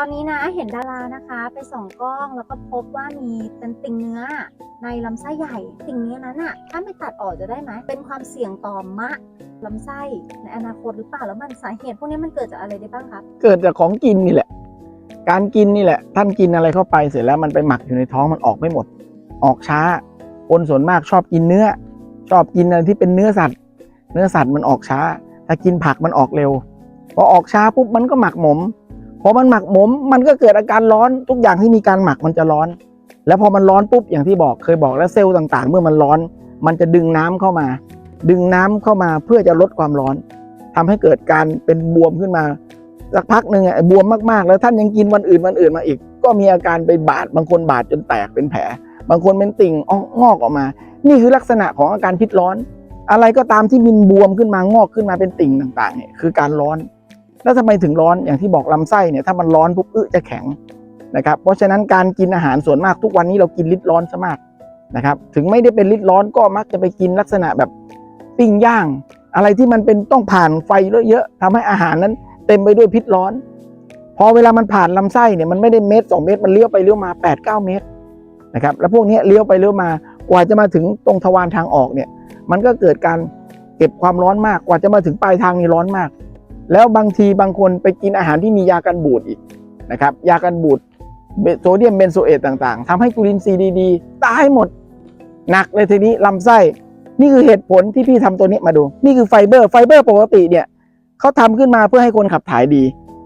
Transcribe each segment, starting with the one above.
ตอนนี้นะเห็นดารานะคะไปส่องกล้องแล้วก็พบว่ามีเป็นติ่งเนื้อในลำไส้ใหญ่ติ่งเนื้อนั้นอะถ้าไม่ตัดออกจะได้ไหมเป็นความเสี่ยงต่อมะลำไส้ในอนาคตหรือเปล่าแล้วมันสาเหตุพวกนี้มันเกิดจากอะไรได้บ้างครับ เกิดจากของกินนี่แหละ การกินนี่แหละ ท่านกินอะไรเข้าไปเสร็จแล้วมันไปหมักอยู่ในท้องมันออกไม่หมด ออกช้า คนส่วนมากชอบกินเนื้อ ชอบกินอะไรที่เป็นเนื้อสัตว์ เนื้อสัตว์มันออกช้า ถ้ากินผักมันออกเร็ว พอออกช้าปุ๊บมันก็หมักหมม พอมันหมักหมมมันก็เกิดอาการร้อนทุกอย่างที่มีการหมักมันจะร้อน แล้วพอมันร้อนปุ๊บอย่างที่บอกเคยบอกแล้วเซลล์ต่างๆ เมื่อมันร้อน มันจะดึงน้ำเข้ามา ดึงน้ำเข้ามาเพื่อจะลดความร้อนทำให้เกิดการเป็นบวมขึ้นมาสักพักหนึ่งไอะบวมมากๆ แล้วท่านยังกินวันอื่นวันอื่นมาอีก ก็มีอาการไปบาดบางคนบาดจนแตกเป็นแผล บางคนเป็นติ่งอองอกออกมา นี่คือลักษณะของอาการพิษร้อน อะไรก็ตามที่มินบวมขึ้นมางอกขึ้นมาเป็นติ่งต่างๆเนี่ยคือการร้อน แล้วทำไมถึงร้อนอย่างที่บอกลำไส้เนี่ยถ้ามันร้อนปุ๊บอึจะแข็งนะครับเพราะฉะนั้นการกินอาหารส่วนมากทุกวันนี้เรากินลิดร้อนซะมากนะครับถึงไม่ได้เป็นลิดร้อนก็มักจะไปกินลักษณะแบบปิ้งย่าง อะไรที่มันเป็นต้องผ่านไฟเยอะๆทำให้อาหารนั้นเต็มไปด้วยพิษร้อน พอเวลามันผ่านลำไส้เนี่ยมันไม่ได้เมตรสองเมตรมันเลี้ยวไปเลี้ยวมา8ปดเเมตรนะครับแล้วพวกนี้เลี้ยวไปเลี้ยวมากว่าจะมาถึงตรงทวารทางออกเนี่ยมันก็เกิดการเก็บความร้อนมากกว่าจะมาถึงปลายทางนี่ร้อนมาก แล้วบางทีบางคนไปกินอาหารที่มียากันบูดอีกนะครับ ยากันบูดโซเดียมเบนโซเอตต่างๆทำให้จุลินทรีย์ดีๆ ตายหมด หนักเลยทีนี้ลำไส้ นี่คือเหตุผลที่พี่ทำตัวนี้มาดู นี่คือไฟเบอร์ ไฟเบอร์ปกติเนี่ยเขาทำขึ้นมาเพื่อให้คนขับถ่ายดี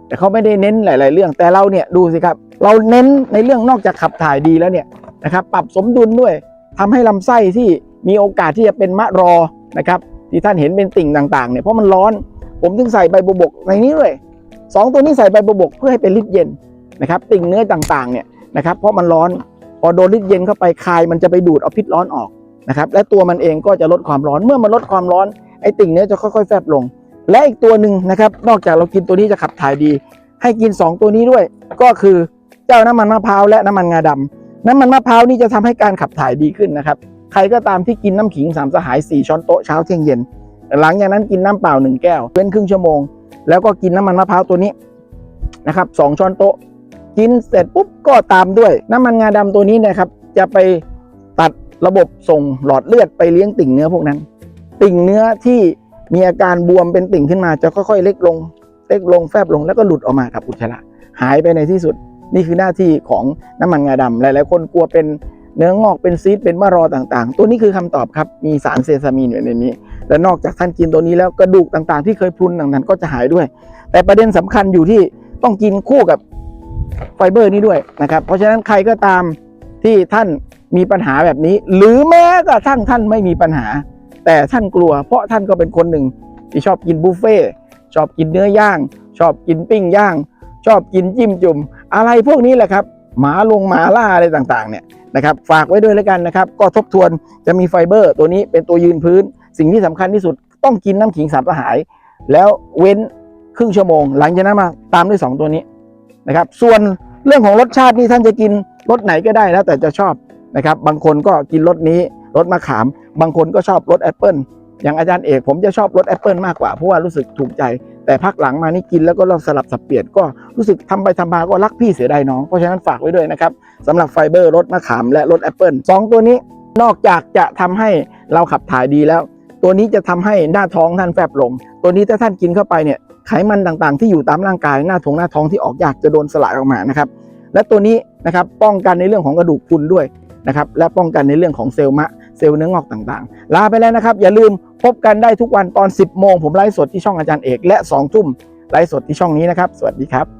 แต่เขาไม่ได้เน้นหลาย ๆ เรื่อง แต่เราเนี่ยดูสิครับ เราเน้นในเรื่องนอกจากขับถ่ายดีแล้วเนี่ยนะครับ ปรับสมดุลด้วยทำให้ลำไส้ที่มีโอกาสที่จะเป็นมะรอนะครับ ที่ท่านเห็นเป็นติ่งต่าง ๆ เนี่ย เพราะมันร้อน ผมจึงใส่ใบบัวบกในนี้ด้วยสองตัวนี้ใส่ใบบัวบกเพื่อให้เป็นฤทธิ์เย็นนะครับติ่งเนื้อต่างๆเนี่ยนะครับเพราะมันร้อนพอโดนฤทธิ์เย็นเข้าไปคายมันจะไปดูดเอาพิษร้อนออกนะครับและตัวมันเองก็จะลดความร้อนเมื่อมันลดความร้อนไอ้ติ่งเนื้อจะค่อยๆ แฟบลง และอีกตัวหนึ่งนะครับนอกจากเรากินตัวนี้จะขับถ่ายดี ให้กิน 2 ตัวนี้ด้วย ก็คือเจ้าน้ำมันมะพร้าวและน้ำมันงาดำน้ำมันมะพร้าวนี่จะทำให้การขับถ่ายดีขึ้นนะครับใครก็ตามที่กินน้ำขิงสามสหาย4ช้อนโต๊ะเช้าเที่ยงเย็น หลังจากนั้นกินน้ำเปล่า 1 แก้วเว้นครึ่งชั่วโมง แล้วก็กินน้ำมันมะพร้าวตัวนี้นะครับสองช้อนโต๊ะ กินเสร็จปุ๊บก็ตามด้วย น้ำมันงาดำตัวนี้นะครับ จะไปตัดระบบส่งหลอดเลือดไปเลี้ยงติ่งเนื้อพวกนั้น ติ่งเนื้อที่มีอาการบวมเป็นติ่งขึ้นมาจะค่อยๆ เล็กลง เล็กลงแฟบลงแล้วก็หลุดออกมากับอุจจาระหายไปในที่สุด นี่คือหน้าที่ของน้ำมันงาดำหลายๆคนกลัวเป็น เนื้องอกเป็นซีดเป็นมะรอต่างๆ ตัวนี้คือคำตอบครับ มีสารเซซามีนอยู่ในนี้ และนอกจากท่านกินตัวนี้แล้วกระดูกต่างๆ ที่เคยพรุนต่างๆก็จะหายด้วย แต่ประเด็นสำคัญอยู่ที่ต้องกินคู่กับไฟเบอร์นี้ด้วยนะครับ เพราะฉะนั้นใครก็ตามที่ท่านมีปัญหาแบบนี้ หรือแม้กระทั่งท่านไม่มีปัญหา แต่ท่านกลัว เพราะท่านก็เป็นคนหนึ่งที่ชอบกินบุฟเฟ่ชอบกินเนื้อย่าง ชอบกินปิ้งย่าง ชอบกินจิ้มจุ่ม อะไรพวกนี้แหละครับ หมาลงหมาล่าอะไรต่างๆเนี่ย นะครับฝากไว้ด้วยแล้วกันนะครับ ก็ทบทวนจะมีไฟเบอร์ ตัวนี้เป็นตัวยืนพื้น สิ่งที่สำคัญที่สุดต้องกินน้ำขิงสามสหาย แล้วเว้นครึ่งชั่วโมง หลังจากนั้นมาตามด้วย 2 ตัวนี้นะครับ ส่วนเรื่องของรสชาตินี่ท่านจะกินรสไหนก็ได้แล้วแต่จะชอบนะครับ บางคนก็กินรสนี้รสมะขาม บางคนก็ชอบรสแอปเปิลอย่างอาจารย์เอกผมจะชอบรสแอปเปิลมากกว่าเพราะว่ารู้สึกถูกใจ แต่พักหลังมานี่กินแล้วก็เราสลับสับเปลี่ยนก็รู้สึกทำไปทำมาก็รักพี่เสียดายน้อง เพราะฉะนั้นฝากไว้ด้วยนะครับสำหรับไฟเบอร์รสมะขามและรสแอปเปิลสองตัวนี้นอกจากจะทำให้เราขับถ่ายดีแล้ว ตัวนี้จะทำให้หน้าท้องท่านแฟบลง ตัวนี้ถ้าท่านกินเข้าไปเนี่ยไขมันต่างๆ ที่อยู่ตามร่างกายหน้าท้องหน้าท้องที่ออกยากจะโดนสลายออกมานะครับและตัวนี้นะครับป้องกันในเรื่องของกระดูกพรุนด้วยนะครับและป้องกันในเรื่องของเซลล์มะ เซลล์เนื้องอกต่างๆ ลาไปแล้วนะครับ อย่าลืมพบกันได้ทุกวันตอน 10 โมง ผมไลฟ์สดที่ช่องอาจารย์เอก และ 2 ทุ่มไลฟ์สดที่ช่องนี้นะครับ สวัสดีครับ